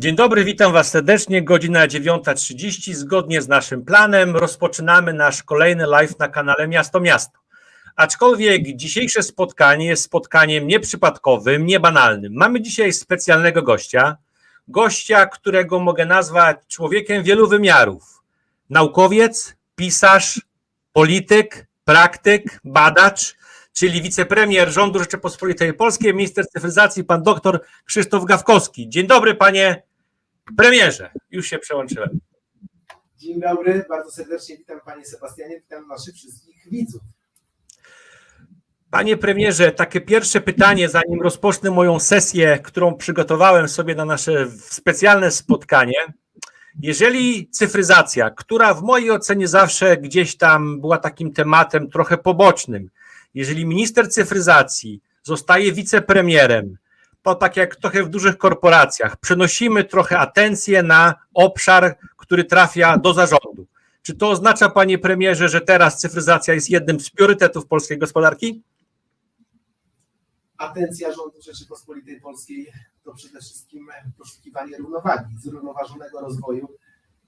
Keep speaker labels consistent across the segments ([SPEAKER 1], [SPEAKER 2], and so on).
[SPEAKER 1] Dzień dobry, witam Was serdecznie. Godzina 9.30. Zgodnie z naszym planem rozpoczynamy nasz kolejny live na kanale Miasto Miasto. Aczkolwiek dzisiejsze spotkanie jest spotkaniem nieprzypadkowym, niebanalnym. Mamy dzisiaj specjalnego gościa. Gościa, którego mogę nazwać człowiekiem wielu wymiarów. Naukowiec, pisarz, polityk, praktyk, badacz, czyli wicepremier rządu Rzeczypospolitej Polskiej, minister cyfryzacji, pan doktor Krzysztof Gawkowski. Dzień dobry, panie premierze. Już się przełączyłem.
[SPEAKER 2] Dzień dobry, bardzo serdecznie witam panie Sebastianie, witam naszych wszystkich widzów.
[SPEAKER 1] Panie premierze, takie pierwsze pytanie, zanim rozpocznę moją sesję, którą przygotowałem sobie na nasze specjalne spotkanie. Jeżeli cyfryzacja, która w mojej ocenie zawsze gdzieś tam była takim tematem trochę pobocznym, jeżeli minister cyfryzacji zostaje wicepremierem, to tak jak trochę w dużych korporacjach, przenosimy trochę atencję na obszar, który trafia do zarządu. Czy to oznacza, panie premierze, że teraz cyfryzacja jest jednym z priorytetów polskiej gospodarki?
[SPEAKER 2] Atencja rządu Rzeczypospolitej Polskiej to przede wszystkim poszukiwanie równowagi, zrównoważonego rozwoju,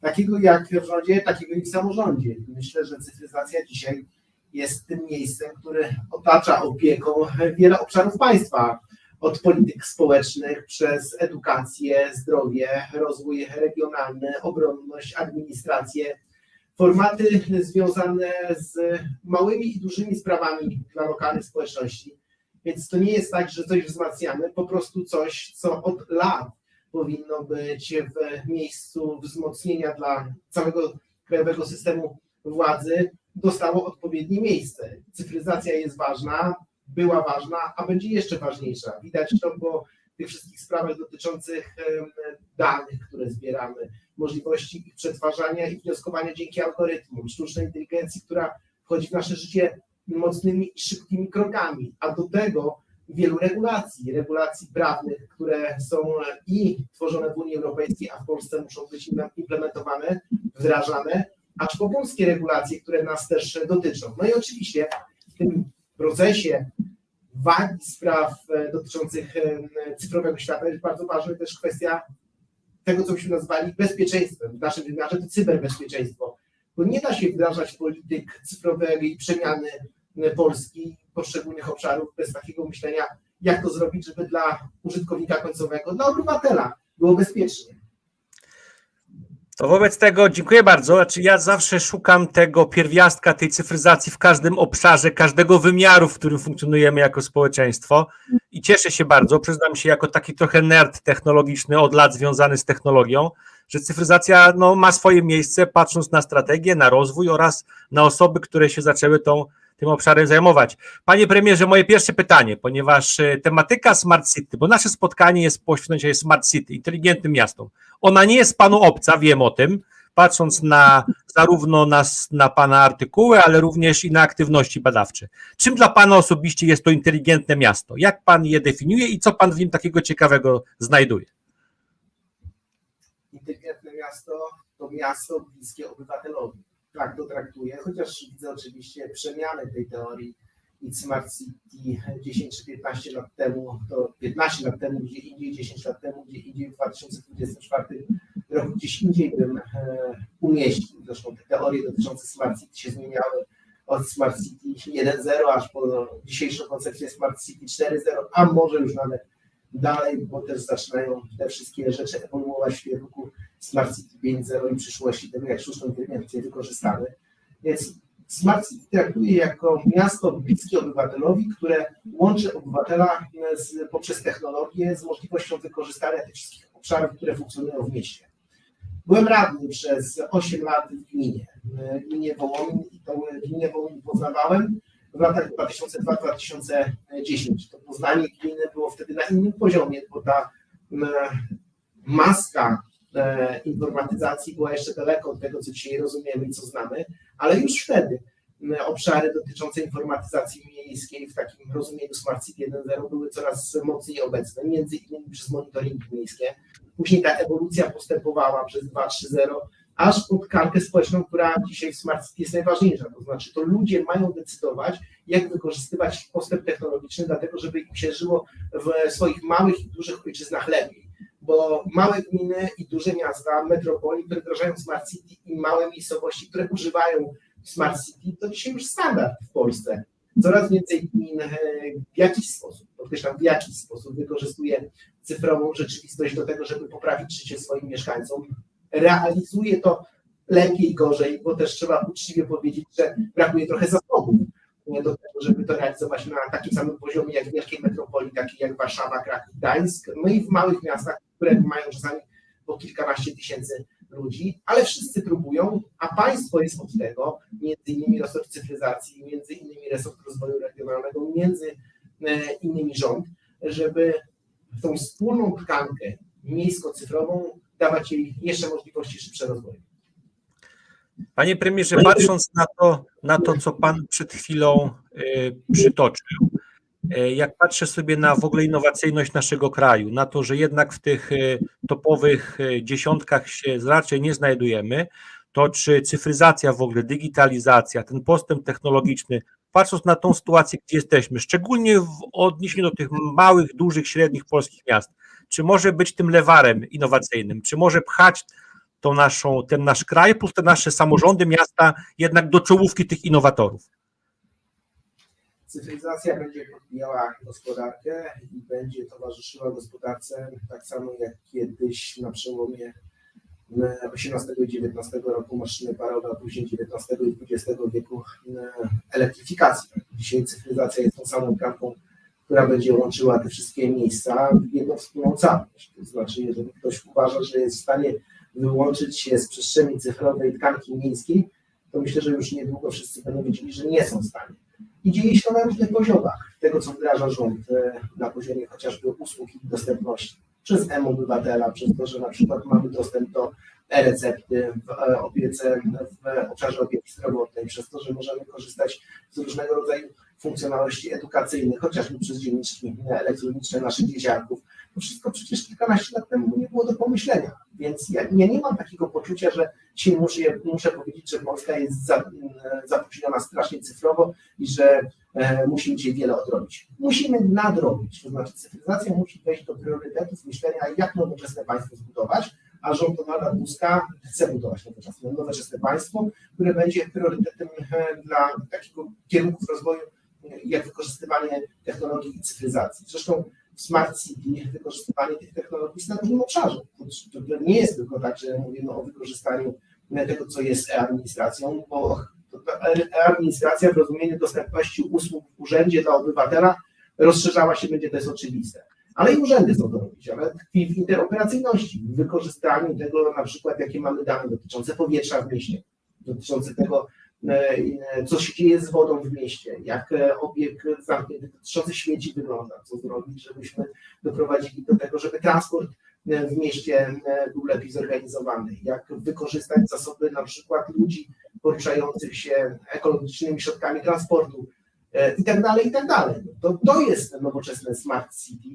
[SPEAKER 2] takiego jak w rządzie, takiego i w samorządzie. Myślę, że cyfryzacja dzisiaj jest tym miejscem, które otacza opieką wiele obszarów państwa, od polityk społecznych przez edukację, zdrowie, rozwój regionalny, obronność, administrację, formaty związane z małymi i dużymi sprawami dla lokalnych społeczności. Więc to nie jest tak, że coś wzmacniamy, po prostu coś, co od lat powinno być w miejscu wzmocnienia dla całego krajowego systemu władzy, dostało odpowiednie miejsce. Cyfryzacja jest ważna, była ważna, a będzie jeszcze ważniejsza. Widać to po tych wszystkich sprawach dotyczących danych, które zbieramy, możliwości ich przetwarzania i wnioskowania dzięki algorytmom, sztucznej inteligencji, która wchodzi w nasze życie mocnymi i szybkimi krokami, a do tego wielu regulacji, regulacji prawnych, które są i tworzone w Unii Europejskiej, a w Polsce muszą być implementowane, wdrażane, acz po polskie regulacje, które nas też dotyczą. No i oczywiście w tym procesie wagi spraw e, dotyczących e, cyfrowego świata jest bardzo ważna też kwestia tego, co byśmy nazwali bezpieczeństwem. W naszym wymiarze to cyberbezpieczeństwo. Bo nie da się wdrażać polityk cyfrowej przemiany e, Polski, poszczególnych obszarów bez takiego myślenia, jak to zrobić, żeby dla użytkownika końcowego, dla obywatela było bezpiecznie.
[SPEAKER 1] To wobec tego dziękuję bardzo. Znaczy ja zawsze szukam tego pierwiastka tej cyfryzacji w każdym obszarze, każdego wymiaru, w którym funkcjonujemy jako społeczeństwo i cieszę się bardzo, przyznam się jako taki trochę nerd technologiczny od lat związany z technologią, że cyfryzacja no, ma swoje miejsce patrząc na strategię, na rozwój oraz na osoby, które się zaczęły tą, tym obszarem zajmować. Panie premierze, moje pierwsze pytanie, ponieważ e, tematyka Smart City, bo nasze spotkanie jest poświęcone Smart City, inteligentnym miastom. Ona nie jest panu obca, wiem o tym, patrząc na zarówno na, na pana artykuły, ale również i na aktywności badawcze. Czym dla pana osobiście jest to inteligentne miasto? Jak pan je definiuje i co pan w nim takiego ciekawego znajduje?
[SPEAKER 2] Inteligentne miasto to miasto bliskie obywatelowi. Tak to traktuję, chociaż widzę oczywiście przemianę tej teorii i Smart City 10 czy 15 lat temu, to 15 lat temu, gdzie indziej, 10 lat temu, gdzie indziej w 2024 roku, gdzieś indziej bym e, umieścił. Zresztą te teorie dotyczące Smart City się zmieniały od Smart City 1.0 aż po dzisiejszą koncepcję Smart City 4.0, a może już nawet dalej, bo też zaczynają te wszystkie rzeczy ewoluować w kierunku Smart City 5.0 i przyszłości tego, jak sztuczną inteligencję wykorzystamy. Więc Smart City traktuje jako miasto bliskie obywatelowi, które łączy obywatela z, poprzez technologię z możliwością wykorzystania tych wszystkich obszarów, które funkcjonują w mieście. Byłem radny przez 8 lat w gminie, w gminie Wołomin i tą gminę Wołomin poznawałem w latach 2002-2010. To poznanie gminy było wtedy na innym poziomie, bo ta maska e, informatyzacji była jeszcze daleko od tego, co dzisiaj rozumiemy i co znamy, ale już wtedy obszary dotyczące informatyzacji miejskiej w takim rozumieniu Smart City 1.0 były coraz mocniej obecne, między innymi przez monitoringi miejskie. Później ta ewolucja postępowała przez 2.3.0, aż pod kartę społeczną, która dzisiaj w Smart City jest najważniejsza. To znaczy, to ludzie mają decydować, jak wykorzystywać postęp technologiczny, dlatego żeby im się żyło w swoich małych i dużych ojczyznach lepiej. Bo małe gminy i duże miasta, metropolii, wdrażają Smart City i małe miejscowości, które używają Smart City, to dzisiaj już standard w Polsce. Coraz więcej gmin e, w jakiś sposób, podkreślam, w jakiś sposób wykorzystuje cyfrową rzeczywistość do tego, żeby poprawić życie swoim mieszkańcom. Realizuje to lepiej, gorzej, bo też trzeba uczciwie powiedzieć, że brakuje trochę zasobów do tego, żeby to realizować na takim samym poziomie jak w wielkiej metropolii, takiej jak Warszawa, Kraków, Gdańsk, no i w małych miastach, które mają czasami po kilkanaście tysięcy ludzi, ale wszyscy próbują, a państwo jest od tego, między innymi resort cyfryzacji, między innymi resort rozwoju regionalnego, między e, innymi rząd, żeby tą wspólną tkankę miejsko-cyfrową dawać jej jeszcze możliwości szybsze rozwoju.
[SPEAKER 1] Panie premierze, patrząc na to, na to co pan przed chwilą y, przytoczył, y, jak patrzę sobie na w ogóle innowacyjność naszego kraju, na to, że jednak w tych y, topowych dziesiątkach się raczej nie znajdujemy, to czy cyfryzacja w ogóle, digitalizacja, ten postęp technologiczny, patrząc na tą sytuację, gdzie jesteśmy, szczególnie w odniesieniu do tych małych, dużych, średnich polskich miast, czy może być tym lewarem innowacyjnym, czy może pchać tą naszą, ten nasz kraj, plus te nasze samorządy, miasta jednak do czołówki tych innowatorów.
[SPEAKER 2] Cyfryzacja będzie podbijała gospodarkę i będzie towarzyszyła gospodarce tak samo jak kiedyś na przełomie XVIII i XIX roku maszyny parowe, a później XIX i XX wieku elektryfikacji. Dzisiaj cyfryzacja jest tą samą bramką, która będzie łączyła te wszystkie miejsca w jedną wspólną całość. To znaczy, jeżeli ktoś uważa, że jest w stanie wyłączyć się z przestrzeni cyfrowej tkanki miejskiej, to myślę, że już niedługo wszyscy będą wiedzieli, że nie są w stanie. I dzieje się to na różnych poziomach tego, co wdraża rząd e, na poziomie chociażby usług i dostępności. Przez M-Obywatela, przez to, że na przykład mamy dostęp do e-recepty w e, opiece, w obszarze opieki zdrowotnej, przez to, że możemy korzystać z różnego rodzaju funkcjonalności edukacyjnych, chociażby przez dzienniczki elektroniczne naszych dzieciaków. To wszystko przecież kilkanaście lat temu nie było do pomyślenia. Więc ja, ja nie mam takiego poczucia, że dzisiaj muszę, muszę powiedzieć, że Polska jest za, zapóźniona strasznie cyfrowo i że e, musimy dzisiaj wiele odrobić. Musimy nadrobić, to znaczy cyfryzacja musi wejść do priorytetów myślenia, jak nowoczesne państwo zbudować, a rząd Donalda Tuska chce budować nowoczesne, nowoczesne państwo, które będzie priorytetem e, dla takiego kierunków rozwoju, jak wykorzystywanie technologii i cyfryzacji. Zresztą w Smart City wykorzystywanie tych technologii jest na różnym obszarze. To nie jest tylko tak, że mówimy o wykorzystaniu tego, co jest e-administracją, bo e-administracja w rozumieniu dostępności usług w urzędzie dla obywatela rozszerzała się będzie, to jest oczywiste. Ale i urzędy są to robić, ale tkwi w interoperacyjności, w wykorzystaniu tego na przykład, jakie mamy dane dotyczące powietrza w mieście, dotyczące tego, co się dzieje z wodą w mieście, jak obieg zamknięty dotyczący śmieci wygląda, co zrobić, żebyśmy doprowadzili do tego, żeby transport w mieście był lepiej zorganizowany, jak wykorzystać zasoby na przykład ludzi poruszających się ekologicznymi środkami transportu i tak dalej, i tak dalej. To, to jest nowoczesne Smart City,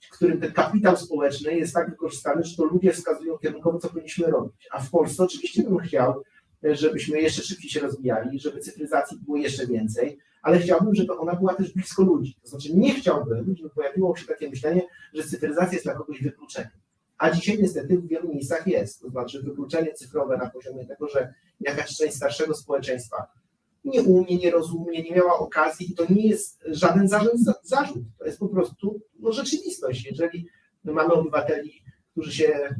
[SPEAKER 2] w którym ten kapitał społeczny jest tak wykorzystany, że to ludzie wskazują kierunkowo, co powinniśmy robić. A w Polsce oczywiście bym chciał, żebyśmy jeszcze szybciej się rozwijali, żeby cyfryzacji było jeszcze więcej, ale chciałbym, żeby ona była też blisko ludzi. To znaczy nie chciałbym, żeby pojawiło się takie myślenie, że cyfryzacja jest dla kogoś wykluczeniem. A dzisiaj niestety w wielu miejscach jest. To znaczy wykluczenie cyfrowe na poziomie tego, że jakaś część starszego społeczeństwa nie umie, nie rozumie, nie miała okazji i to nie jest żaden zarzut, zarzut. to jest po prostu no, rzeczywistość. Jeżeli mamy obywateli, którzy się e,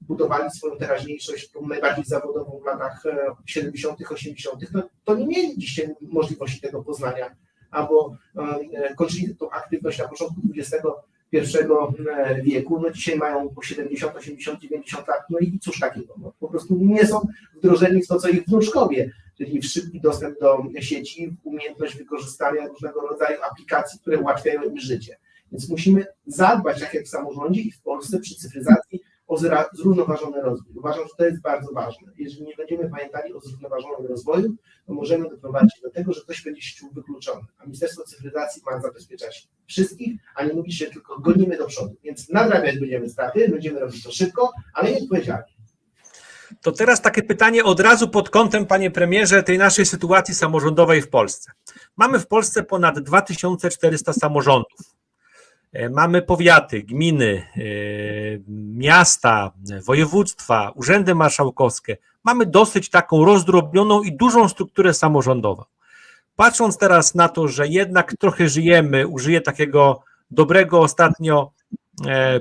[SPEAKER 2] budowali swoją teraźniejszość, tą najbardziej zawodową w latach 70., 80., no, to nie mieli dzisiaj możliwości tego poznania, albo e, kończyli tą aktywność na początku XXI wieku, no dzisiaj mają po 70, 80, 90 lat, no i cóż takiego, no, po prostu nie są wdrożeni w to, co ich wnuczkowie, czyli w szybki dostęp do sieci, umiejętność wykorzystania różnego rodzaju aplikacji, które ułatwiają im życie. Więc musimy zadbać, tak jak w samorządzie i w Polsce przy cyfryzacji, o zrównoważony rozwój. Uważam, że to jest bardzo ważne. Jeżeli nie będziemy pamiętali o zrównoważonym rozwoju, to możemy doprowadzić do tego, że ktoś będzie się czuł wykluczony. A Ministerstwo Cyfryzacji ma zabezpieczać wszystkich, a nie mówić, że tylko gonimy do przodu. Więc nadrabiać będziemy straty, będziemy robić to szybko, ale i odpowiedzialnie.
[SPEAKER 1] To teraz takie pytanie od razu pod kątem, panie premierze, tej naszej sytuacji samorządowej w Polsce. Mamy w Polsce ponad 2400 samorządów. E, mamy powiaty, gminy, e, miasta, województwa, urzędy marszałkowskie. Mamy dosyć taką rozdrobnioną i dużą strukturę samorządową. Patrząc teraz na to, że jednak trochę żyjemy, użyję takiego dobrego ostatnio, e,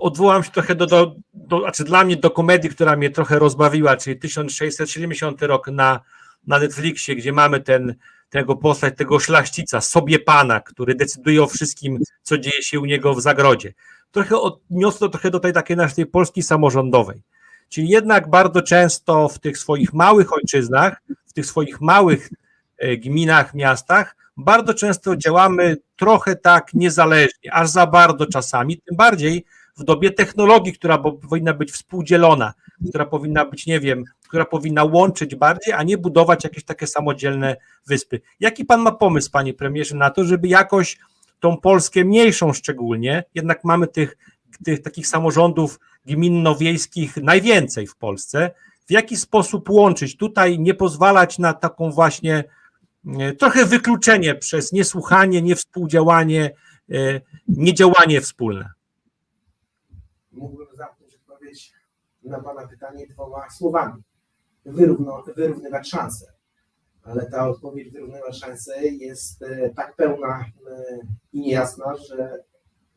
[SPEAKER 1] odwołam się trochę do, do, do, znaczy dla mnie do komedii, która mnie trochę rozbawiła, czyli 1670 rok na, na Netflixie, gdzie mamy ten, tego postać, tego szlachcica, sobie pana, który decyduje o wszystkim, co dzieje się u niego w zagrodzie. Trochę odniosę to trochę do tej takiej naszej Polski samorządowej. Czyli jednak bardzo często w tych swoich małych ojczyznach, w tych swoich małych e, gminach, miastach, bardzo często działamy trochę tak niezależnie, aż za bardzo czasami, tym bardziej w dobie technologii, która powinna być współdzielona, która powinna być, nie wiem, która powinna łączyć bardziej, a nie budować jakieś takie samodzielne wyspy. Jaki pan ma pomysł, panie premierze, na to, żeby jakoś tą Polskę mniejszą szczególnie, jednak mamy tych, tych takich samorządów gminno-wiejskich najwięcej w Polsce, w jaki sposób łączyć, tutaj nie pozwalać na taką właśnie e, trochę wykluczenie przez niesłuchanie, niewspółdziałanie, e, niedziałanie wspólne.
[SPEAKER 2] Mógłbym zamknąć odpowiedź na Pana pytanie dwoma słowami. Wyrównywać szanse. Ale ta odpowiedź wyrównywać szanse jest e, tak pełna e, i niejasna, że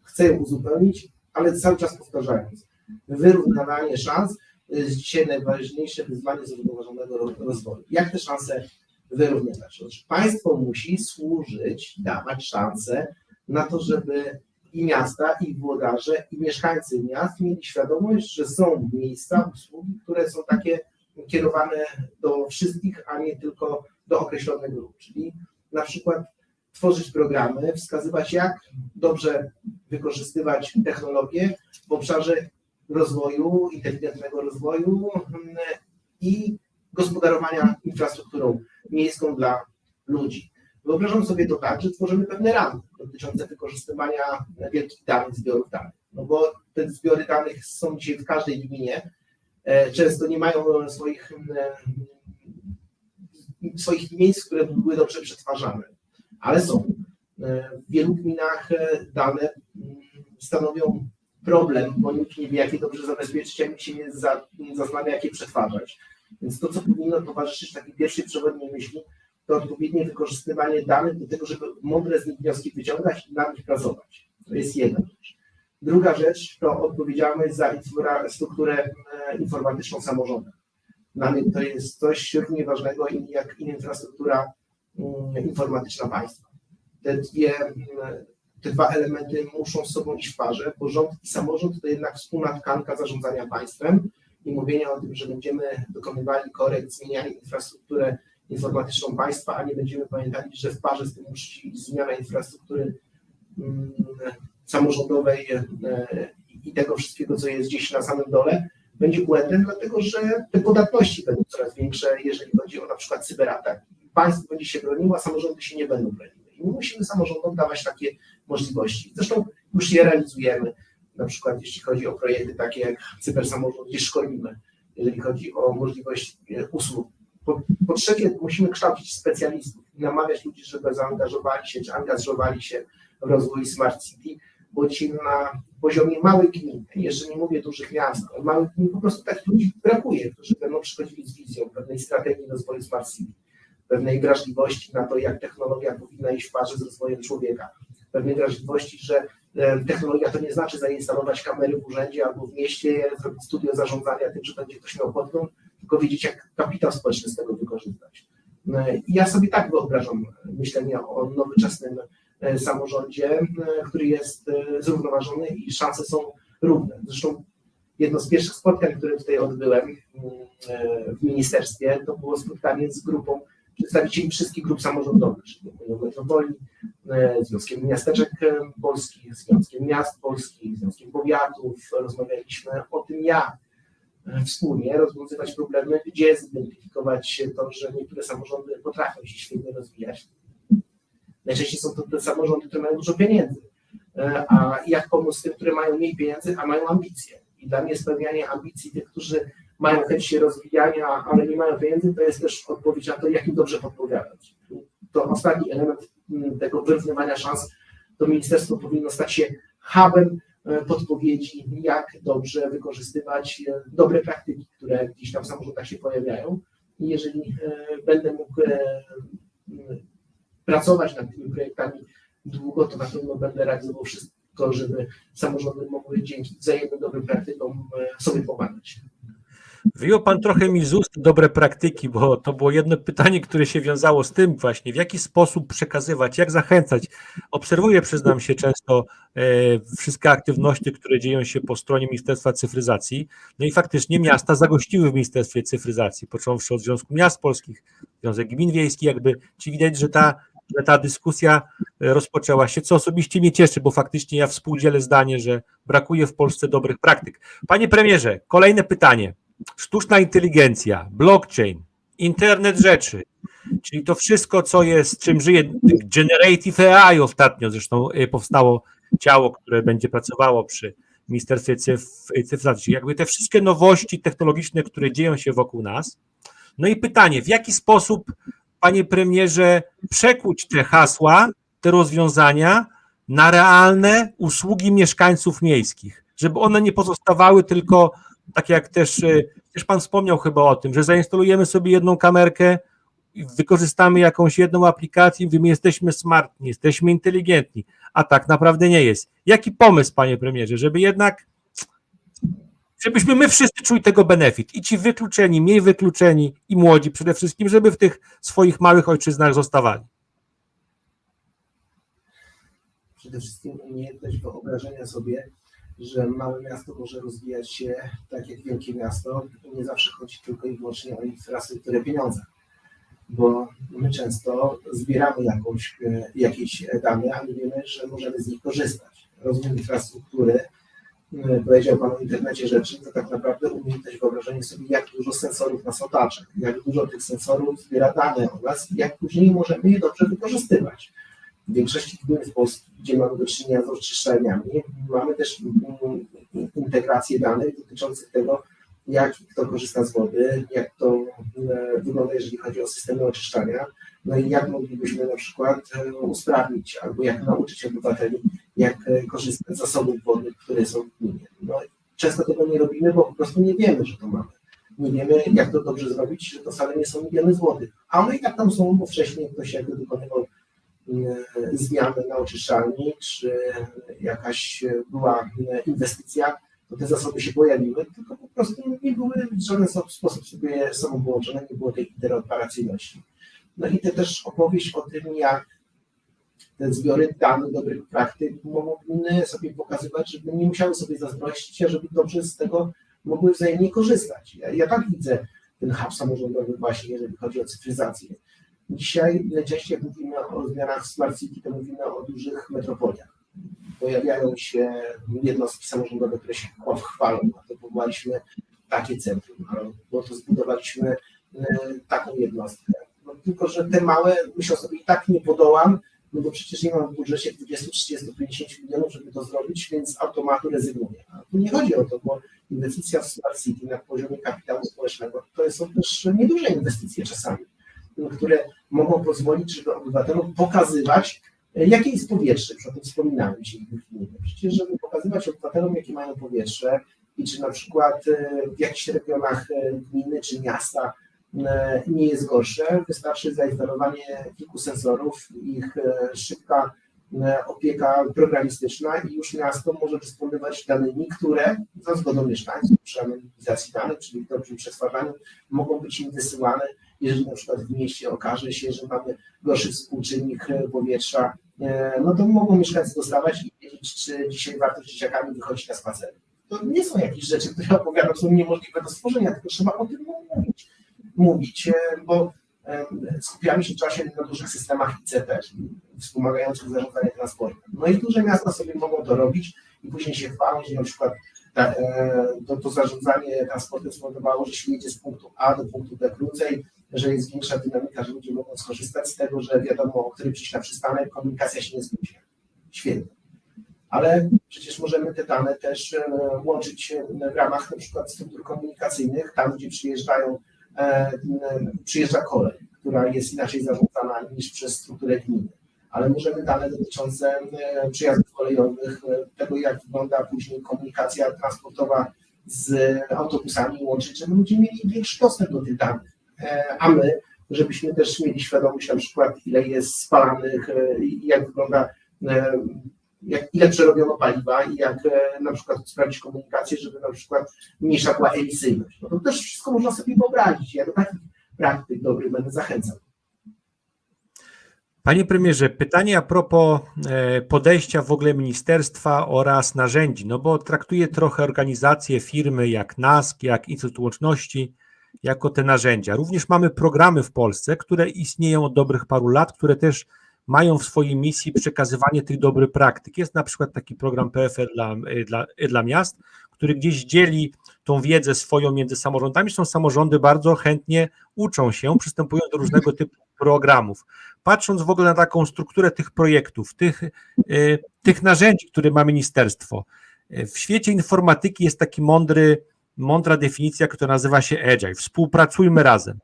[SPEAKER 2] chcę ją uzupełnić, ale cały czas powtarzając. Wyrównywanie szans jest dzisiaj najważniejsze wyzwanie zrównoważonego ro- rozwoju. Jak te szanse wyrównywać? Otóż państwo musi służyć, dawać szanse na to, żeby i miasta, i włodarze, i mieszkańcy miast mieli świadomość, że są miejsca, usługi, które są takie kierowane do wszystkich, a nie tylko do określonych grup. Czyli na przykład tworzyć programy, wskazywać, jak dobrze wykorzystywać technologię w obszarze rozwoju, inteligentnego rozwoju mm, i gospodarowania infrastrukturą miejską dla ludzi. Wyobrażam sobie to tak, że tworzymy pewne ramy dotyczące wykorzystywania wielkich danych, zbiorów danych. No bo te zbiory danych są dzisiaj w każdej gminie, często nie mają swoich, mm, swoich miejsc, które by były dobrze przetwarzane, ale są. E, W wielu gminach e, dane mm, stanowią problem, bo nikt nie wie, jak je dobrze zabezpieczyć, a nikt się nie za- zastanawia, jak je przetwarzać. Więc to, co powinno towarzyszyć takiej pierwszej przewodniej myśli, to odpowiednie wykorzystywanie danych do tego, żeby mądre z nich wnioski wyciągać i na nich pracować. To jest jedna rzecz. Druga rzecz to odpowiedzialność za infrastrukturę e, informatyczną samorządu. Dla mnie to jest coś równie ważnego jak infrastruktura mm, informatyczna państwa. Te, dwie, mm, te dwa elementy muszą z sobą iść w parze, bo rząd i samorząd to jednak wspólna tkanka zarządzania państwem i mówienia o tym, że będziemy dokonywali korekt, zmieniali infrastrukturę informatyczną państwa, a nie będziemy pamiętali, że w parze z tym musi zmiana infrastruktury mm, samorządowej e, i tego wszystkiego, co jest gdzieś na samym dole, będzie błędem, dlatego że te podatności będą coraz większe, jeżeli chodzi o na przykład cyberatak. Państwo będzie się broniło, a samorządy się nie będą broniły. I my musimy samorządom dawać takie możliwości. Zresztą już je realizujemy, na przykład jeśli chodzi o projekty takie jak cybersamorząd, gdzie szkolimy, jeżeli chodzi o możliwość e, usług po, po trzecie, musimy kształcić specjalistów i namawiać ludzi, żeby zaangażowali się, czy angażowali się w rozwój Smart City, dzisiaj na poziomie małych gmin, jeszcze nie mówię dużych miast, ale małych gmin po prostu takich ludzi brakuje, którzy będą przychodzili z wizją pewnej strategii rozwoju Smart City, pewnej wrażliwości na to, jak technologia powinna iść w parze z rozwojem człowieka, pewnej wrażliwości, że e, technologia to nie znaczy zainstalować kamery w urzędzie albo w mieście, zrobić studio zarządzania tym, że będzie ktoś miał podgląd, tylko wiedzieć, jak kapitał społeczny z tego wykorzystać. E, I ja sobie tak wyobrażam myślenie o nowoczesnym samorządzie, e, który jest e, zrównoważony i szanse są równe. Zresztą jedno z pierwszych spotkań, które tutaj odbyłem mm, e, w ministerstwie, to było spotkanie z grupą przedstawicieli wszystkich grup samorządowych, czyli Metropolii, e, Związkiem Miasteczek e, Polskich, Związkiem Miast Polskich, Związkiem Powiatów. Rozmawialiśmy o tym, jak e, wspólnie rozwiązywać problemy, gdzie zidentyfikować to, że niektóre samorządy potrafią się świetnie rozwijać. Najczęściej są to te samorządy, które mają dużo pieniędzy, E, a jak pomóc tym, które mają mniej pieniędzy, a mają ambicje. I dla mnie spełnianie ambicji tych, którzy mają chęć się rozwijania, ale nie mają pieniędzy, to jest też odpowiedź na to, jak im dobrze podpowiadać. To ostatni element m, tego wyrównywania szans to ministerstwo powinno stać się hubem e, podpowiedzi, jak dobrze wykorzystywać e, dobre praktyki, które gdzieś tam w samorządach się pojawiają. I jeżeli będę mógł pracować nad tymi projektami długo, to na pewno będę realizował wszystko, żeby samorządy mogły dzięki wzajemnym dobrym praktykom e, sobie pomagać.
[SPEAKER 1] Wyjął pan trochę mi z ust dobre praktyki, bo to było jedno pytanie, które się wiązało z tym właśnie, w jaki sposób przekazywać, jak zachęcać. Obserwuję, przyznam się często, e, wszystkie aktywności, które dzieją się po stronie Ministerstwa Cyfryzacji. No i faktycznie miasta zagościły w Ministerstwie Cyfryzacji, począwszy od Związku Miast Polskich, Związek Gmin Wiejskich, jakby ci widać, że ta, że ta dyskusja e, rozpoczęła się, co osobiście mnie cieszy, bo faktycznie ja współdzielę zdanie, że brakuje w Polsce dobrych praktyk. Panie premierze, kolejne pytanie sztuczna inteligencja, blockchain, internet rzeczy, czyli to wszystko, co jest, czym żyje Generative AI ostatnio, zresztą y, powstało ciało, które będzie pracowało przy Ministerstwie Cyf- Cyfryzacji, jakby te wszystkie nowości technologiczne, które dzieją się wokół nas. No i pytanie, w jaki sposób, panie premierze, przekuć te hasła, te rozwiązania na realne usługi mieszkańców miejskich, żeby one nie pozostawały tylko tak jak też, e, też Pan wspomniał chyba o tym, że zainstalujemy sobie jedną kamerkę, wykorzystamy jakąś jedną aplikację i mówimy, jesteśmy smartni, jesteśmy inteligentni, a tak naprawdę nie jest. Jaki pomysł, Panie Premierze, żeby jednak, żebyśmy my wszyscy czuli tego benefit i ci wykluczeni, mniej wykluczeni i młodzi przede wszystkim, żeby w tych swoich małych ojczyznach zostawali.
[SPEAKER 2] Przede wszystkim umiejętność wyobrażenia sobie, że małe miasto może rozwijać się tak jak wielkie miasto i nie zawsze chodzi tylko i wyłącznie o infrastrukturę pieniądze. Bo my często zbieramy jakąś, e, jakieś dane, a nie wiemy, że możemy z nich korzystać. Rozwój infrastruktury, powiedział Pan o internecie rzeczy, to tak naprawdę umiejętność wyobrażenia sobie, jak dużo sensorów nas otacza, jak dużo tych sensorów zbiera dane o nas i jak później możemy je dobrze wykorzystywać. W większości gmin w Polsce, gdzie mamy do czynienia z oczyszczalniami, mamy też mm, integrację danych dotyczących tego, jak kto korzysta z wody, jak to wygląda, jeżeli chodzi o systemy oczyszczania, no i jak moglibyśmy na przykład e, usprawnić, albo jak nauczyć obywateli, jak e, korzystać z zasobów wodnych, które są w gminie. No, często tego nie robimy, bo po prostu nie wiemy, że to mamy. Nie wiemy, jak to dobrze zrobić, że to wcale nie są miliony złotych. A one i tak tam są, bo wcześniej ktoś jakby wykonywał e, zmiany na oczyszczalni, czy jakaś była inwestycja, to te zasoby się pojawiły, tylko po prostu nie były w żaden sposób sobie sobą połączone, nie było tej interoperacyjności. No i te też opowieść o tym, jak te zbiory danych, dobrych praktyk gminy sobie pokazywać, żeby nie musiały sobie zazdrościć, a żeby dobrze z tego mogły wzajemnie korzystać. Ja, ja tak widzę ten hub samorządowy właśnie, jeżeli chodzi o cyfryzację. Dzisiaj najczęściej jak mówimy o zmianach Smart City, to mówimy o dużych metropoliach. Pojawiają się jednostki samorządowe, które się chwalą, a to powołaliśmy takie centrum, no, bo to zbudowaliśmy e, taką jednostkę. No, tylko, że te małe myślą sobie i tak nie podołam, no bo przecież nie mam w budżecie 20, 30, 50 milionów, żeby to zrobić, więc z automatu rezygnuję. A tu nie chodzi o to, bo inwestycja w Smart City na poziomie kapitału społecznego to są też nieduże inwestycje czasami, które mogą pozwolić, żeby obywatelom pokazywać, jakie jest powietrze. Przy tym wspominałem dzisiaj w gminie. Przecież, żeby pokazywać obywatelom, jakie mają powietrze i czy na przykład e, w jakichś regionach e, gminy czy miasta e, nie jest gorsze, wystarczy zainstalowanie kilku sensorów, ich e, szybka e, opieka programistyczna i już miasto może dysponować danymi, które za zgodą mieszkańców przy analizacji danych, czyli dobrym przetwarzaniu, mogą być im wysyłane, jeżeli na przykład w mieście okaże się, że mamy gorszy współczynnik e, powietrza, e, no to mogą mieszkańcy dostawać i wiedzieć, czy dzisiaj warto dzieciakami wychodzić na spacery. To nie są jakieś rzeczy, które opowiadam, są niemożliwe do stworzenia, tylko trzeba o tym mówić, mówić e, bo e, skupiamy się w czasie na dużych systemach ICT, wspomagających zarządzanie transportem. No i duże miasta sobie mogą to robić i później się chwalą, że na przykład ta, e, to, to zarządzanie transportem spowodowało, że się jedzie z punktu A do punktu B krócej, że jest większa dynamika, że ludzie mogą skorzystać z tego, że wiadomo, o którym przyjść na przystanek, komunikacja się nie spóźnia. Świetnie. Ale przecież możemy te dane też e, łączyć e, w ramach na przykład struktur komunikacyjnych, tam gdzie przyjeżdżają, przyjeżdża kolej, która jest inaczej zarządzana niż przez strukturę gminy. ale możemy dane dotyczące e, przejazdów kolejowych, e, tego jak wygląda później komunikacja transportowa z autobusami łączyć, żeby ludzie mieli większy dostęp do tych danych. E, A my, żebyśmy też mieli świadomość na przykład ile jest spalanych e, jak wygląda, e, jak, ile przerobiono paliwa i jak e, na przykład sprawdzić komunikację, żeby na przykład mniejsza była emisyjność. No to też wszystko można sobie wyobrazić. Ja do takich praktyk dobrych będę zachęcał.
[SPEAKER 1] Panie premierze, pytanie a propos e, podejścia w ogóle ministerstwa oraz narzędzi, no bo traktuje trochę organizacje, firmy jak NASK, jak Instytut Łączności jako te narzędzia. Również mamy programy w Polsce, które istnieją od dobrych paru lat, które też mają w swojej misji przekazywanie tych dobrych praktyk. Jest na przykład taki program PFR dla, e, dla, e, dla miast, który gdzieś dzieli tą wiedzę swoją między samorządami. Są samorządy bardzo chętnie uczą się, przystępują do różnego typu programów. Patrząc w ogóle na taką strukturę tych projektów, tych, y, tych narzędzi, które ma ministerstwo, y, w świecie informatyki jest taki mądry, mądra definicja, która nazywa się Agile. Współpracujmy razem.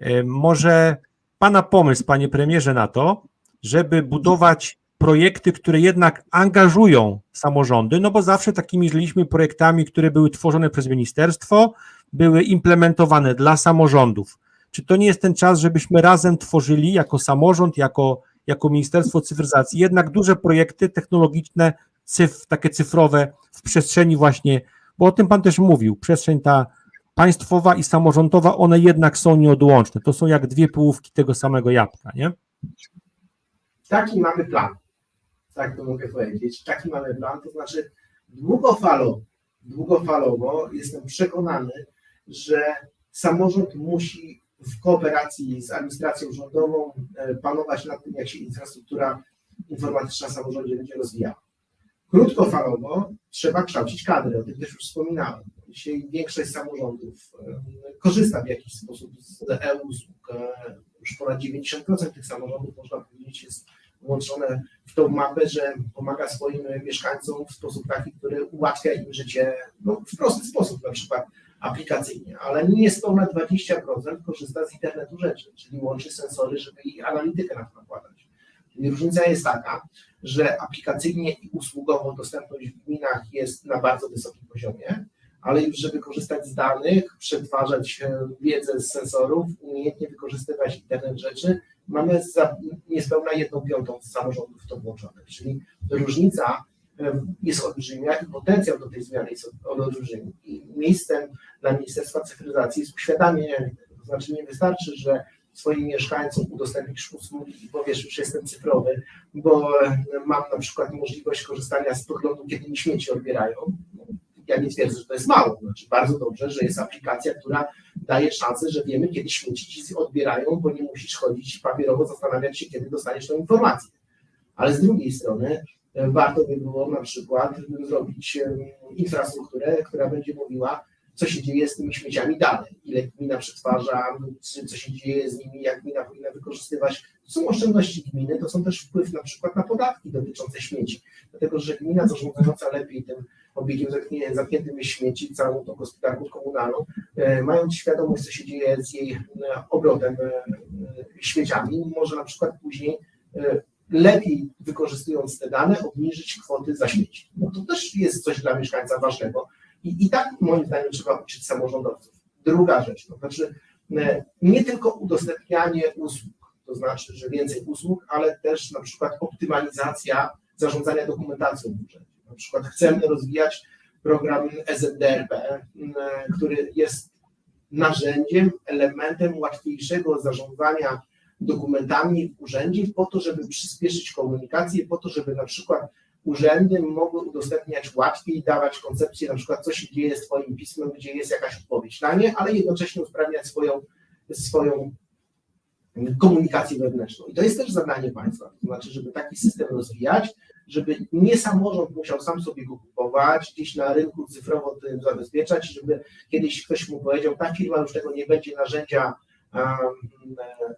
[SPEAKER 1] Y, Może Pana pomysł, Panie Premierze, na to, żeby budować projekty, które jednak angażują samorządy, no bo zawsze takimi żyliśmy projektami, które były tworzone przez ministerstwo, były implementowane dla samorządów. Czy to nie jest ten czas, żebyśmy razem tworzyli jako samorząd, jako, jako Ministerstwo Cyfryzacji, jednak duże projekty technologiczne, cyf, takie cyfrowe w przestrzeni właśnie, bo o tym Pan też mówił, przestrzeń ta państwowa i samorządowa, one jednak są nieodłączne. To są jak dwie połówki tego samego jabłka, nie?
[SPEAKER 2] Taki mamy plan. Tak to mogę powiedzieć. Taki mamy plan, to znaczy długofalowo, długofalowo jestem przekonany, że samorząd musi w kooperacji z administracją rządową e, panować nad tym, jak się infrastruktura informatyczna w samorządzie będzie rozwijała. Krótkofalowo trzeba kształcić kadry, o tym też już wspominałem. Dzisiaj większość samorządów e, korzysta w jakiś sposób z e-usług. Już ponad 90% tych samorządów, można powiedzieć, jest włączone w tą mapę, że pomaga swoim mieszkańcom w sposób taki, który ułatwia im życie no, w prosty sposób, na przykład aplikacyjnie, ale niespełna 20% korzysta z internetu rzeczy, czyli łączy sensory, żeby i analitykę na to nakładać. Różnica jest taka, że aplikacyjnie i usługowo dostępność w gminach jest na bardzo wysokim poziomie, ale już żeby korzystać z danych, przetwarzać e, wiedzę z sensorów, umiejętnie wykorzystywać internet rzeczy, mamy za niespełna jedną piątą samorządów w to włączone. Czyli różnica e, jest olbrzymia i potencjał do tej zmiany jest olbrzymi. I miejscem dla Ministerstwa Cyfryzacji jest uświadamienie, to znaczy nie wystarczy, że swoim mieszkańcom udostępnisz usługi i powiesz, już jestem cyfrowy, bo e, mam na przykład możliwość korzystania z podglądu, kiedy mi śmieci odbierają. Ja nie twierdzę, że to jest mało. Znaczy bardzo dobrze, że jest aplikacja, która daje szansę, że wiemy, kiedy śmieci ci odbierają, bo nie musisz chodzić papierowo, zastanawiać się, kiedy dostaniesz tą informację. Ale z drugiej strony e, warto by było na przykład zrobić infrastrukturę, która będzie mówiła, co się dzieje z tymi śmieciami dalej, ile gmina przetwarza, co się dzieje z nimi, jak gmina powinna wykorzystywać. To są oszczędności gminy, to są też wpływ na przykład na podatki dotyczące śmieci, dlatego że gmina zarządzająca lepiej tym obiegiem zamkniętym, śmieci, całą tą gospodarką komunalną, e, mając świadomość, co się dzieje z jej e, obrotem e, śmieciami, może na przykład później lepiej wykorzystując te dane, obniżyć kwoty za śmieci. No to też jest coś dla mieszkańca ważnego. I, I tak moim zdaniem trzeba uczyć samorządowców. Druga rzecz, to znaczy nie tylko udostępnianie usług, to znaczy, że więcej usług, ale też na przykład optymalizacja zarządzania dokumentacją w urzędzie. Na przykład chcemy rozwijać program EZDRP, który jest narzędziem, elementem łatwiejszego zarządzania dokumentami w urzędzie po to, żeby przyspieszyć komunikację, po to, żeby na przykład urzędy mogły udostępniać łatwiej, dawać koncepcję, na przykład co się dzieje z Twoim pismem, gdzie jest jakaś odpowiedź na nie, ale jednocześnie usprawniać swoją, swoją komunikację wewnętrzną. I to jest też zadanie państwa, to znaczy, żeby taki system rozwijać, żeby nie samorząd musiał sam sobie go kupować, gdzieś na rynku cyfrowo tym zabezpieczać, żeby kiedyś ktoś mu powiedział, ta firma już tego nie będzie narzędzia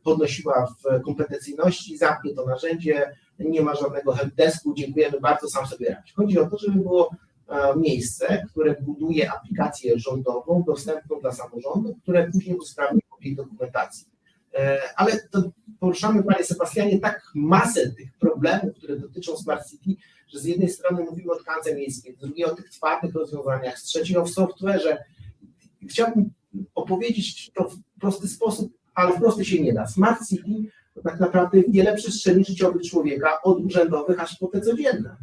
[SPEAKER 2] podnosiła w kompetencyjności, zamknie to narzędzie, nie ma żadnego helpdesku, dziękujemy bardzo, sam sobie radź. Chodzi o to, żeby było miejsce, które buduje aplikację rządową, dostępną dla samorządu, które później usprawni obieg dokumentacji. E, Ale poruszamy, panie Sebastianie, tak masę tych problemów, które dotyczą Smart City, że z jednej strony mówimy o tkance miejskiej, z drugiej o tych twardych rozwiązaniach, z trzeciej o software'ze. Chciałbym opowiedzieć to w prosty sposób, ale w prosty się nie da. Smart City to tak naprawdę wiele przestrzeni życiowych człowieka, od urzędowych aż po te codzienne.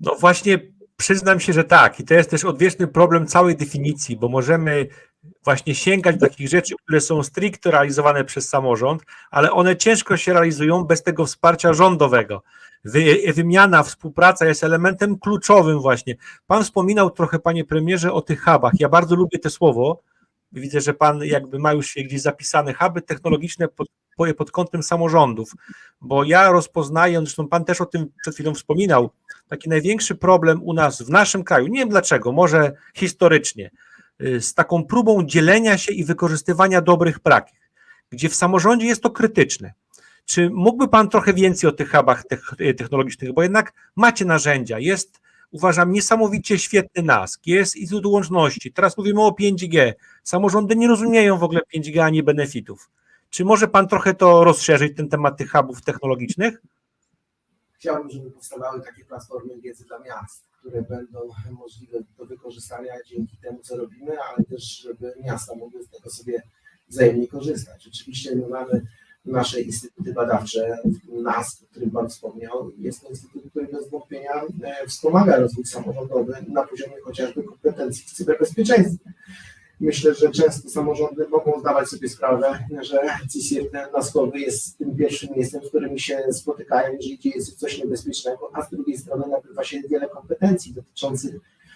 [SPEAKER 1] No właśnie przyznam się, że tak. I to jest też odwieczny problem całej definicji, bo możemy właśnie sięgać do takich rzeczy, które są stricte realizowane przez samorząd, ale one ciężko się realizują bez tego wsparcia rządowego. Wy, wymiana, współpraca jest elementem kluczowym właśnie. Pan wspominał trochę, panie premierze, o tych hubach. Ja bardzo lubię to słowo. Widzę, że pan jakby ma już gdzieś zapisane huby technologiczne pod, pod kątem samorządów, bo ja rozpoznaję, zresztą pan też o tym przed chwilą wspominał, taki największy problem u nas w naszym kraju, nie wiem dlaczego, może historycznie, z taką próbą dzielenia się i wykorzystywania dobrych praktyk, gdzie w samorządzie jest to krytyczne. Czy mógłby Pan trochę więcej o tych hubach technologicznych, bo jednak macie narzędzia, jest, uważam, niesamowicie świetny NASK, jest Instytut Łączności, teraz mówimy o 5G, samorządy nie rozumieją w ogóle 5G ani benefitów. Czy może Pan trochę to rozszerzyć, ten temat tych hubów technologicznych?
[SPEAKER 2] Chciałbym, żeby powstawały takie platformy wiedzy dla miast, które będą możliwe do wykorzystania dzięki temu, co robimy, ale też, żeby miasta mogły z tego sobie wzajemnie korzystać. Oczywiście my mamy nasze instytuty badawcze, NAS, o którym Pan wspomniał, jest to instytut, który bez wątpienia e, wspomaga rozwój samorządowy na poziomie chociażby kompetencji w cyberbezpieczeństwie. Myślę, że często samorządy mogą zdawać sobie sprawę, że CISIR naskowy jest tym pierwszym miejscem, w którym się spotykają, jeżeli dzieje się coś niebezpiecznego, a z drugiej strony nabywa się wiele kompetencji dotyczących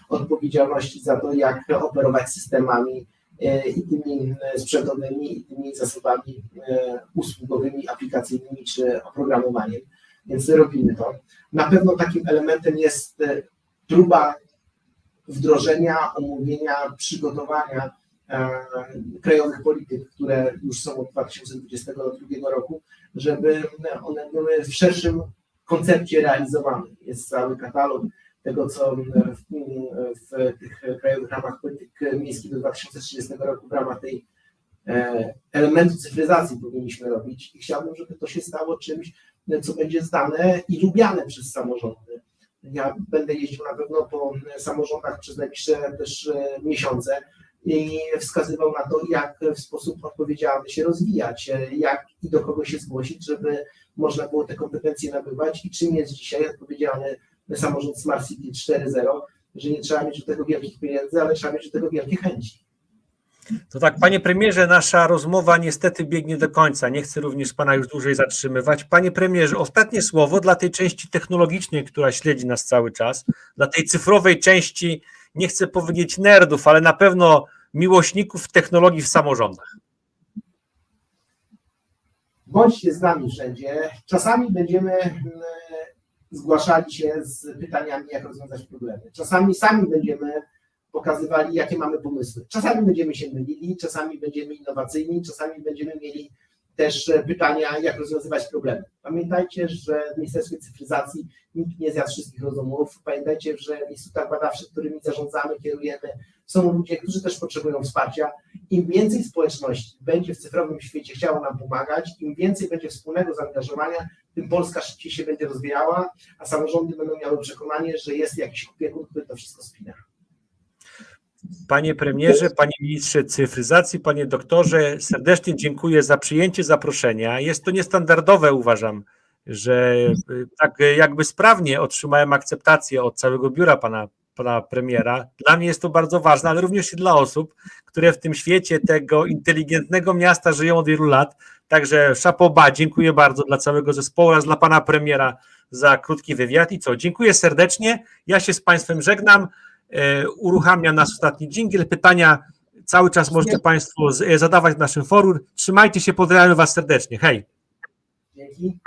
[SPEAKER 2] odpowiedzialności za to, jak operować systemami e, i tymi sprzętowymi, i tymi zasobami e, usługowymi, aplikacyjnymi czy oprogramowaniem. Więc robimy to. Na pewno takim elementem jest e, próba wdrożenia, omówienia, przygotowania e, krajowych polityk, które już są od 2022 roku, żeby one były w szerszym koncepcie realizowane. Jest cały katalog tego, co w, w tych krajowych ramach polityk miejskich do 2030 roku w ramach tej e, elementu cyfryzacji powinniśmy robić i chciałbym, żeby to się stało czymś, co będzie znane i lubiane przez samorządy. Ja będę jeździł na pewno po samorządach przez najbliższe też e, miesiące i wskazywał na to, jak w sposób odpowiedzialny się rozwijać, e, jak i do kogo się zgłosić, żeby można było te kompetencje nabywać i czym jest dzisiaj odpowiedzialny samorząd Smart City 4.0, że nie trzeba mieć do tego wielkich pieniędzy, ale trzeba mieć do tego wielkie chęci.
[SPEAKER 1] To tak, panie premierze, nasza rozmowa niestety biegnie do końca. Nie chcę również pana już dłużej zatrzymywać. Panie premierze, ostatnie słowo dla tej części technologicznej, która śledzi nas cały czas, dla tej cyfrowej części, nie chcę powiedzieć nerdów, ale na pewno miłośników technologii w samorządach.
[SPEAKER 2] Bądźcie z nami wszędzie. Czasami będziemy zgłaszali się z pytaniami, jak rozwiązać problemy. Czasami sami będziemy pokazywali, jakie mamy pomysły. Czasami będziemy się mylili, czasami będziemy innowacyjni, czasami będziemy mieli też pytania, jak rozwiązywać problemy. Pamiętajcie, że w Ministerstwie Cyfryzacji nikt nie zjadł wszystkich rozumów. Pamiętajcie, że w instytutach badawczych, którymi zarządzamy, kierujemy, są ludzie, którzy też potrzebują wsparcia. Im więcej społeczności będzie w cyfrowym świecie chciało nam pomagać, im więcej będzie wspólnego zaangażowania, tym Polska szybciej się będzie rozwijała, a samorządy będą miały przekonanie, że jest jakiś opiekun, który to wszystko spina.
[SPEAKER 1] Panie premierze, panie ministrze cyfryzacji, panie doktorze, serdecznie dziękuję za przyjęcie zaproszenia. Jest to niestandardowe, uważam, że tak jakby sprawnie otrzymałem akceptację od całego biura pana, pana premiera. Dla mnie jest to bardzo ważne, ale również i dla osób, które w tym świecie tego inteligentnego miasta żyją od wielu lat. Także szapoba, dziękuję bardzo dla całego zespołu oraz dla pana premiera za krótki wywiad. I co, dziękuję serdecznie. Ja się z państwem żegnam uruchamia nas ostatni dżingiel. Pytania cały czas możecie Państwo zadawać w naszym forum. Trzymajcie się, pozdrawiam Was serdecznie. Hej.
[SPEAKER 2] Dzięki.